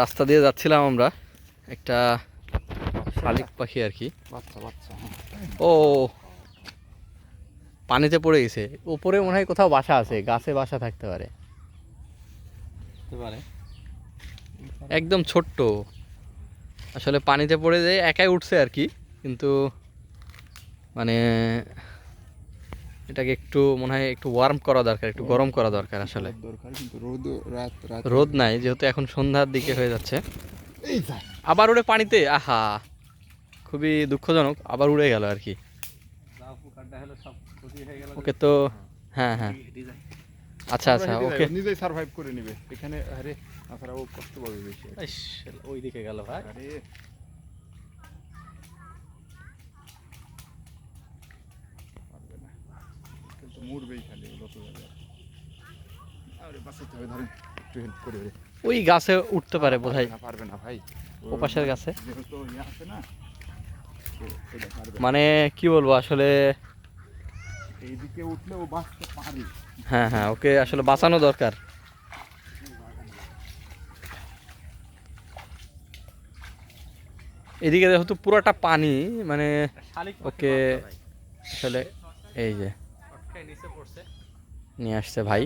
রাস্তা দিয়ে যাচ্ছিলাম আমরা। একটা শালিক পাখি আর কি বাচ্চা ও পানিতে পড়ে গেছে। উপরে মনে হয় কোথাও বাসা আছে গাছে বাসা থাকতে পারে। পারে। একদম ছোট্ট। আসলে পানিতে পড়ে যায় একাই উঠছে আর কি কিন্তু মানে এটাকে একটু মনে হয় একটু ওয়ার্ম করা দরকার একটু গরম করা দরকার আসলে। দরকার কিন্তু রোদ রাত রাত রোদ নাই যেহেতু এখন সন্ধ্যার দিকে হয়ে যাচ্ছে। আবার উড়ে পানিতে আহা! খুবই দুঃখজনক আবার উড়ে গেল আর কি। ওকে তো হ্যাঁ হ্যাঁ। আচ্ছা আচ্ছা ওকে। নিজেই সার্ভাইভ করে নেবে। এখানে আরে তাছাড়া ও কষ্ট পাবে বেশি। ওই দিকে গেল ভাই। আরে পারবে না কিন্তু মরবেই খালি যত যাবে আরে বাঁচাতে হবে ধরেন একটু হেল্প করে ওই গাছে উঠতে পারে বোধহয়। না পারবে না ভাই। ও পাশের গাছে। যেহেতু ইয়ে আছে না। মানে কি বলব আসলে এইদিকে উঠলে ও বাঁচতে পারে। হ্যাঁ হ্যাঁ ওকে আসলে বাঁচানো দরকার। এদিকে যেহেতু পুরোটা পানি মানে ওকে আসলে এই যে। নিয়ে আসছে ভাই।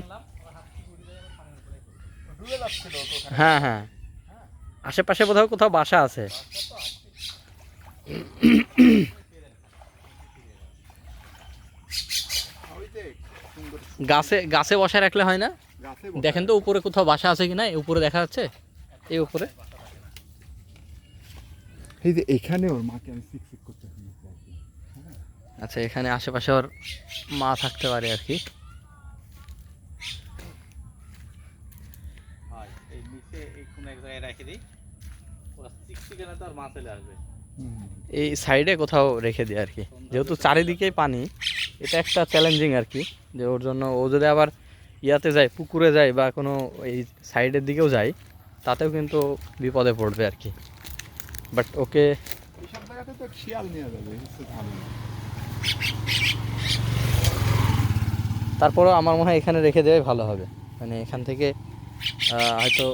হ্যাঁ হ্যাঁ। আশেপাশে কোথাও কোথাও বাসা আছে। গাছে গাছে বসায় রাখলে হয় না? দেখেন তো উপরে কোথাও বাসা আছে কি না উপরে দেখা যাচ্ছে? এই উপরে। এই যে এখানে ওর মাকে আমি সিক সিক করতে। আচ্ছা এখানে আশেপাশে ওর মা থাকতে পারে আর কি। এই নিচে এই কোনো এক জায়গায় রেখে দিই। ওরা চিকচিকে না তো আর মাছ চলে আসবে। এই সাইডে কোথাও রেখে দিই আর কি। যেহেতু চারিদিকেই পানি এটা একটা চ্যালেঞ্জিং আর কি যে ওর জন্য ও যদি আবার ইয়াতে যায় পুকুরে যায় বা কোনো এই সাইডের দিকেও যায় তাতেও কিন্তু বিপদে পড়বে আর কি। বাট ওকে এইসব জায়গাতে তো শিয়াল নিয়ে যাবে। তারপরেও আমার মনে হয় এখানে রেখে দেওয়াই ভালো হবে। মানে এখান থেকে হয়তো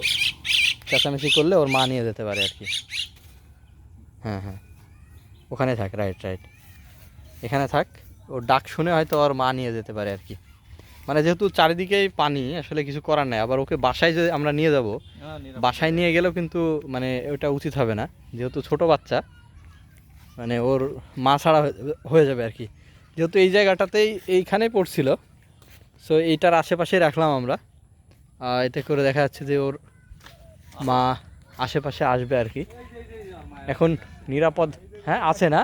চেঁচামেচি করলে ওর মা নিয়ে যেতে পারে আর কি। হ্যাঁ হ্যাঁ। ওখানে থাক রাইট রাইট এখানে থাক ওর ডাক শুনে হয়তো ওর মা নিয়ে যেতে পারে আর কি। মানে যেহেতু চারিদিকেই পানি আসলে কিছু করার নাই। আবার ওকে বাসায় যদি আমরা নিয়ে যাব বাসায় নিয়ে গেলেও কিন্তু মানে ওটা উচিত হবে না। যেহেতু ছোট বাচ্চা মানে ওর মা ছাড়া হয়ে যাবে- আর কি যেহেতু এই জায়গাটাতেই এইখানেই পড়ছিল সো এইটার আশেপাশেই রাখলাম আমরা। এতে করে দেখা যাচ্ছে যে ওর মা আশেপাশে আসবে আর কি এখন নিরাপদ হ্যাঁ আছে না?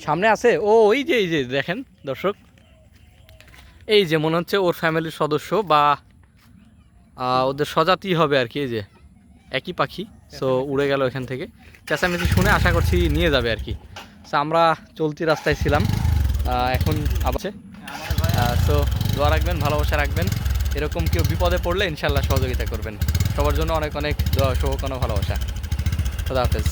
সামনে আছে? ও, ওই যে, এই যে, দেখেন, দর্শক। এই যে, মনে হচ্ছে ওর ফ্যামিলির সদস্য বা ওদের স্বজাতি হবে আর কি এই যে। একই পাখি সো উড়ে গেল এখান থেকে। চেঁচামেচি শুনে আশা করছি নিয়ে যাবে আর কি। সো আমরা চলতি রাস্তায় ছিলাম এখন আবার সো দোয়া রাখবেন ভালোবাসা রাখবেন। এরকম কেউ বিপদে পড়লে ইনশাল্লাহ সহযোগিতা করবেন। সবার জন্য অনেক অনেক দোয়া শুভকামনা ভালোবাসা। খোদা হাফেজ।